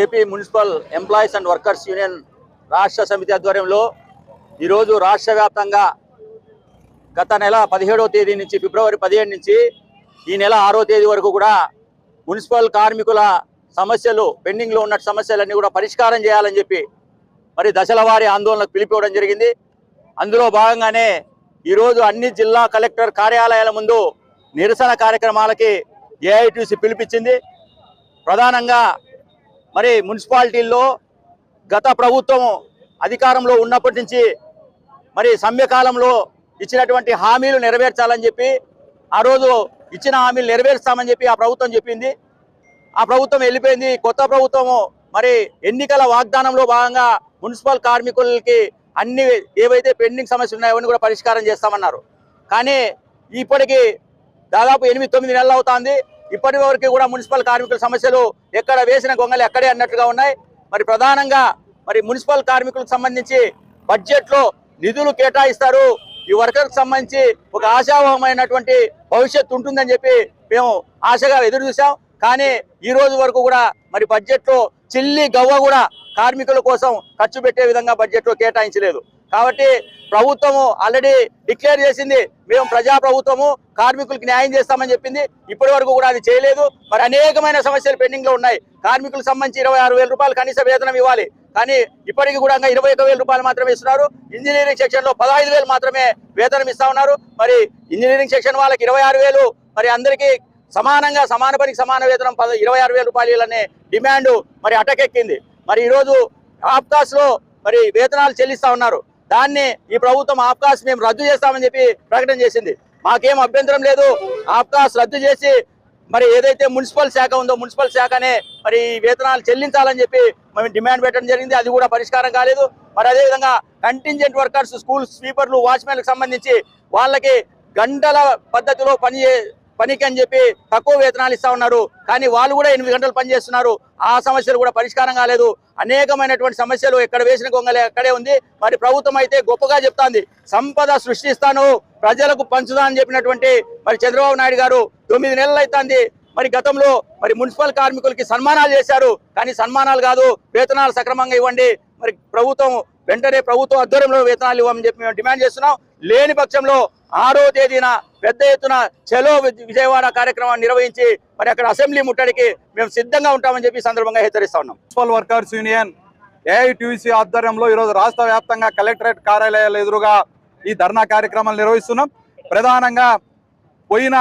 AP municipal employees and workers union రాష్ట్ర సమితి ఆధ్వర్యంలో ఈరోజు రాష్ట్ర వ్యాప్తంగా గత నెల పదిహేడవ తేదీ నుంచి ఫిబ్రవరి పదిహేడు నుంచి ఈ నెల ఆరో తేదీ వరకు కూడా మున్సిపల్ కార్మికుల సమస్యలు పెండింగ్లో ఉన్న సమస్యలన్నీ కూడా పరిష్కారం చేయాలని చెప్పి మరి దశల వారి ఆందోళనకు పిలిపివ్వడం జరిగింది. అందులో భాగంగానే ఈరోజు అన్ని జిల్లా కలెక్టర్ కార్యాలయాల ముందు నిరసన కార్యక్రమాలకి ఏఐటీసీ పిలిపించింది. ప్రధానంగా మరి మున్సిపాలిటీల్లో గత ప్రభుత్వం అధికారంలో ఉన్నప్పటి నుంచి మరి సమ్యకాలంలో ఇచ్చినటువంటి హామీలు నెరవేర్చాలని చెప్పి ఆ రోజు ఇచ్చిన హామీలు నెరవేరుస్తామని చెప్పి ఆ ప్రభుత్వం చెప్పింది. ఆ ప్రభుత్వం వెళ్ళిపోయింది. కొత్త ప్రభుత్వము మరి ఎన్నికల వాగ్దానంలో భాగంగా మున్సిపల్ కార్మికులకి అన్ని ఏవైతే పెండింగ్ సమస్యలు ఉన్నాయో అవన్నీ కూడా పరిష్కారం చేస్తామన్నారు. కానీ ఇప్పటికీ దాదాపు ఎనిమిది తొమ్మిది నెలలు అవుతుంది. ఇప్పటి వరకు కూడా మున్సిపల్ కార్మికుల సమస్యలు ఎక్కడ వేసిన గొంగలు ఎక్కడే అన్నట్టుగా ఉన్నాయి. మరి ప్రధానంగా మరి మున్సిపల్ కార్మికులకు సంబంధించి బడ్జెట్లో నిధులు కేటాయిస్తారు. ఈ వర్కర్కి సంబంధించి ఒక ఆశావహమైనటువంటి భవిష్యత్తు ఉంటుందని చెప్పి మేము ఆశగా ఎదురు చూసాం కానీ ఈ రోజు వరకు కూడా మరి బడ్జెట్లో చిల్లి గవ్వ కూడా కార్మికుల కోసం ఖర్చు పెట్టే విధంగా బడ్జెట్లో కేటాయించలేదు. కాబట్టి ప్రభుత్వము ఆల్రెడీ డిక్లేర్ చేసింది. మేము ప్రజా ప్రభుత్వము కార్మికులకు న్యాయం చేస్తామని చెప్పింది. ఇప్పటి వరకు కూడా అది చేయలేదు. మరి అనేకమైన సమస్యలు పెండింగ్లో ఉన్నాయి. కార్మికులకు సంబంధించి ఇరవై ఆరు వేల రూపాయలు కనీస వేతనం ఇవ్వాలి. కానీ ఇప్పటికి కూడా ఇరవై ఒక వేల రూపాయలు మాత్రమే ఇస్తున్నారు. ఇంజనీరింగ్ సెక్షన్లో పదహైదు వేలు మాత్రమే వేతనం ఇస్తా ఉన్నారు. మరి ఇంజనీరింగ్ సెక్షన్ వాళ్ళకి ఇరవై ఆరు వేలు మరి అందరికీ సమానంగా సమాన పనికి సమాన వేతనం పద ఇరవై ఆరు వేల రూపాయలు అనే డిమాండ్ మరి అటకెక్కింది. మరి ఈరోజు ఆప్కాస్లో మరి వేతనాలు చెల్లిస్తా ఉన్నారు. దాన్ని ఈ ప్రభుత్వం ఆప్కాస్ మేము రద్దు చేస్తామని చెప్పి ప్రకటన చేసింది. మాకేం అభ్యంతరం లేదు. ఆప్కాస్ రద్దు చేసి మరి ఏదైతే మున్సిపల్ శాఖ ఉందో మున్సిపల్ శాఖనే మరి ఈ వేతనాలు చెల్లించాలని చెప్పి మేము డిమాండ్ పెట్టడం జరిగింది. అది కూడా పరిష్కారం కాలేదు. మరి అదేవిధంగా కంటింజెంట్ వర్కర్స్ స్కూల్ స్వీపర్లు వాచ్మెన్లకు సంబంధించి వాళ్ళకి గంటల పద్ధతిలో పని చే- పనికి అని చెప్పి తక్కువ వేతనాలు ఇస్తా ఉన్నారు. కానీ వాళ్ళు కూడా ఎనిమిది గంటలు పని చేస్తున్నారు. ఆ సమస్యలు కూడా పరిష్కారం కాలేదు. అనేకమైనటువంటి సమస్యలు ఎక్కడ వేసిన గొంగలే అక్కడే ఉంది. మరి ప్రభుత్వం అయితే గొప్పగా చెప్తాంది. సంపద సృష్టిస్తాను ప్రజలకు పంచుదా అని చెప్పినటువంటి మరి చంద్రబాబు నాయుడు గారు తొమ్మిది నెలలు అవుతుంది మరి గతంలో మరి మున్సిపల్ కార్మికులకి సన్మానాలు చేశారు. కానీ సన్మానాలు కాదు వేతనాలు సక్రమంగా ఇవ్వండి. మరి ప్రభుత్వం వెంటనే ప్రభుత్వం ఆధ్వర్యంలో వేతనాలు ఇవ్వమని చెప్పి మేము డిమాండ్ చేస్తున్నాం. లేని పక్షంలో ఆరో తేదీన పెద్ద ఎత్తున చలో విజయవాడ కార్యక్రమాన్ని నిర్వహించి మరి అక్కడ అసెంబ్లీ ముట్టడికి మేము సిద్ధంగా ఉంటామని చెప్పి సందర్భంగా హెచ్చరిస్తా ఉన్నాం. మున్సిపల్ వర్కర్స్ యూనియన్ ఏఐటీసీ ఆధ్వర్యంలో ఈరోజు రాష్ట్ర వ్యాప్తంగా కలెక్టరేట్ కార్యాలయాల ఎదురుగా ఈ ధర్నా కార్యక్రమాలు నిర్వహిస్తున్నాం. ప్రధానంగా పోయిన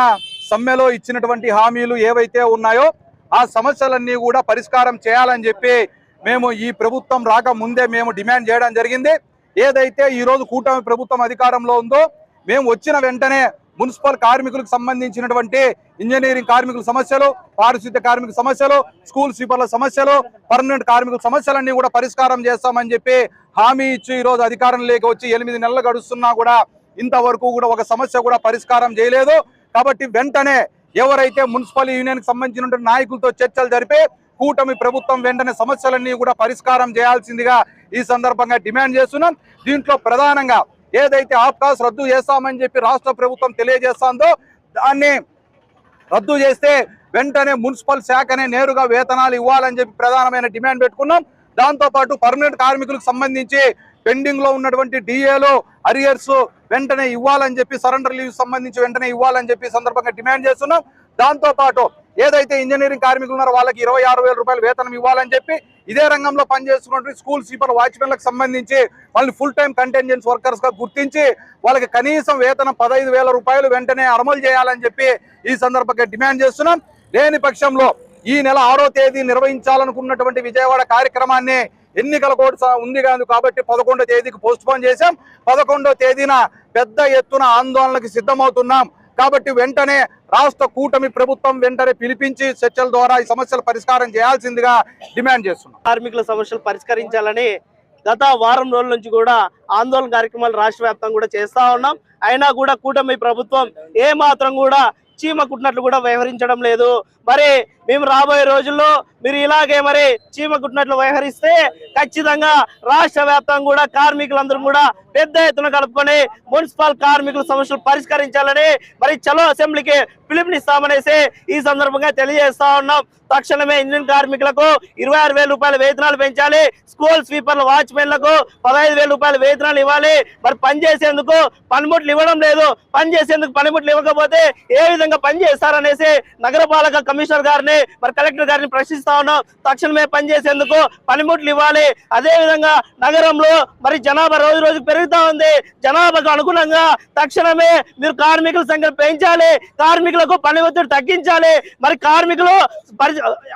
సమ్మెలో ఇచ్చినటువంటి హామీలు ఏవైతే ఉన్నాయో ఆ సమస్యలన్నీ కూడా పరిష్కారం చేయాలని చెప్పి మేము ఈ ప్రభుత్వం రాక ముందే మేము డిమాండ్ చేయడం జరిగింది. ఏదైతే ఈరోజు కూటమి ప్రభుత్వం అధికారంలో ఉందో మేము వచ్చిన వెంటనే మున్సిపల్ కార్మికులకు సంబంధించినటువంటి ఇంజనీరింగ్ కార్మికుల సమస్యలు పారిశుద్ధ్య కార్మికుల సమస్యలు స్కూల్ స్వీపర్ల సమస్యలు పర్మనెంట్ కార్మికుల సమస్యలన్నీ కూడా పరిష్కారం చేస్తామని చెప్పి హామీ ఇచ్చి ఈరోజు అధికారం లేక వచ్చి ఎనిమిది నెలలు గడుస్తున్నా కూడా ఇంతవరకు కూడా ఒక సమస్య కూడా పరిష్కారం చేయలేదు. కాబట్టి వెంటనే ఎవరైతే మున్సిపల్ యూనియన్కి సంబంధించినటువంటి నాయకులతో చర్చలు జరిపి కూటమి ప్రభుత్వం వెంటనే సమస్యలన్నీ కూడా పరిష్కారం చేయాల్సిందిగా ఈ సందర్భంగా డిమాండ్ చేస్తున్నాం. దీంట్లో ప్రధానంగా ఏదైతే ఆప్కాస్ రద్దు చేస్తామని చెప్పి రాష్ట్ర ప్రభుత్వం తెలియజేస్తుందో దాన్ని రద్దు చేస్తే వెంటనే మున్సిపల్ శాఖనే నేరుగా వేతనాలు ఇవ్వాలని చెప్పి ప్రధానమైన డిమాండ్ పెట్టుకున్నాం. దాంతోపాటు పర్మనెంట్ కార్మికులకు సంబంధించి పెండింగ్లో ఉన్నటువంటి డిఏలు అరియర్స్ వెంటనే ఇవ్వాలని చెప్పి సరెండర్ లీవ్ సంబంధించి వెంటనే ఇవ్వాలని చెప్పి సందర్భంగా డిమాండ్ చేస్తున్నాం. దాంతో పాటు ఏదైతే ఇంజనీరింగ్ కార్మికులు ఉన్నారో వాళ్ళకి ఇరవై ఆరు వేల రూపాయలు వేతనం ఇవ్వాలని చెప్పి ఇదే రంగంలో పనిచేస్తున్నటువంటి స్కూల్ స్లీపర్ వాచ్మెన్లకు సంబంధించి వాళ్ళని ఫుల్ టైం కంటెంజెన్స్ వర్కర్స్గా గుర్తించి వాళ్ళకి కనీసం వేతనం పదహైదు వేల రూపాయలు వెంటనే అమలు చేయాలని చెప్పి ఈ సందర్భంగా డిమాండ్ చేస్తున్నాం. లేని పక్షంలో ఈ నెల ఆరో తేదీ నిర్వహించాలనుకున్నటువంటి విజయవాడ కార్యక్రమాన్ని ఎన్నికల కోడ్ ఉంది కాదు కాబట్టి పదకొండో తేదీకి పోస్ట్ పోన్ చేశాం. పదకొండో తేదీన పెద్ద ఎత్తున ఆందోళనకి సిద్ధమవుతున్నాం. కాబట్టి వెంటనే రాష్ట్ర కూటమి ప్రభుత్వం వెంటనే పిలిపించి చర్చల ద్వారా ఈ సమస్యల పరిష్కారం చేయాల్సిందిగా డిమాండ్ చేస్తున్నాం. కార్మికుల సమస్యలు పరిష్కరించాలని గత వారం రోజుల నుంచి కూడా ఆందోళన కార్యక్రమాలు రాష్ట్ర కూడా చేస్తా ఉన్నాం. అయినా కూడా కూటమి ప్రభుత్వం ఏ మాత్రం కూడా చీమ కుట్టినట్లు కూడా వ్యవహరించడం లేదు. మరి మేము రాబోయే రోజుల్లో మీరు ఇలాగే మరి చీమ కుట్టినట్లు వ్యవహరిస్తే ఖచ్చితంగా రాష్ట్ర వ్యాప్తంగా కూడా కార్మికులందరూ కూడా పెద్ద ఎత్తున కలుపుకొని మున్సిపల్ కార్మికుల సమస్యలు పరిష్కరించాలని మరి చలో అసెంబ్లీకి పిలుపునిస్తామనేసి ఈ సందర్భంగా తెలియజేస్తా ఉన్నాం. తక్షణమే ఇంజన్ కార్మికులకు ఇరవై ఆరు వేల రూపాయల వేతనాలు పెంచాలి. స్కూల్ స్వీపర్ల వాచ్మెన్లకు పదహైదు వేల రూపాయల వేతనాలు ఇవ్వాలి. మరి పని చేసేందుకు పనిముట్లు ఇవ్వడం లేదు. పని చేసేందుకు పనిముట్లు ఇవ్వకపోతే ఏ విధంగా విధంగా పనిచేస్తారనేసి నగరపాలక కమిషనర్ గారిని మరి కలెక్టర్ గారిని ప్రశ్నిస్తా ఉన్నాం. తక్షణమే పని చేసేందుకు పనిముట్లు ఇవ్వాలి. అదే విధంగా నగరంలో మరి జనాభా రోజు రోజు పెరుగుతూ ఉంది. జనాభాకు అనుగుణంగా తక్షణమే మీరు కార్మికుల సంఖ్యను పెంచాలి. కార్మికులకు పని ఒత్తిడి తగ్గించాలి. మరి కార్మికులు పరి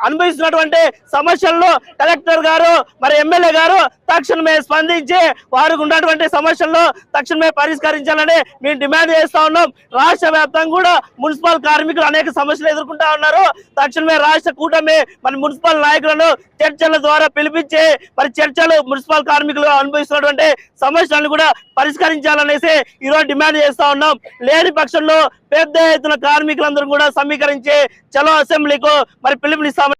అనుభవిస్తున్నటువంటి సమస్యలను కలెక్టర్ గారు మరి ఎమ్మెల్యే గారు తక్షణమే స్పందించి వారికి ఉన్నటువంటి సమస్యలను తక్షణమే పరిష్కరించాలని మేము డిమాండ్ చేస్తా ఉన్నాం. రాష్ట్ర వ్యాప్తంగా కూడా మున్సిపల్ కార్మికులు అనేక సమస్యలు ఎదుర్కొంటా ఉన్నారు. తక్షణమే రాష్ట్ర కూటమి మన మున్సిపల్ నాయకులను చర్చల ద్వారా పిలిపించి మరి చర్చలు మున్సిపల్ కార్మికులు అనుభవిస్తున్నటువంటి సమస్యలను కూడా పరిష్కరించాలనేసి ఈరోజు డిమాండ్ చేస్తా ఉన్నాం. లేని పక్షంలో పెద్ద ఎత్తున కార్మికులందరూ కూడా సమీకరించి చలో అసెంబ్లీకు మరి పిలుపునిస్తామని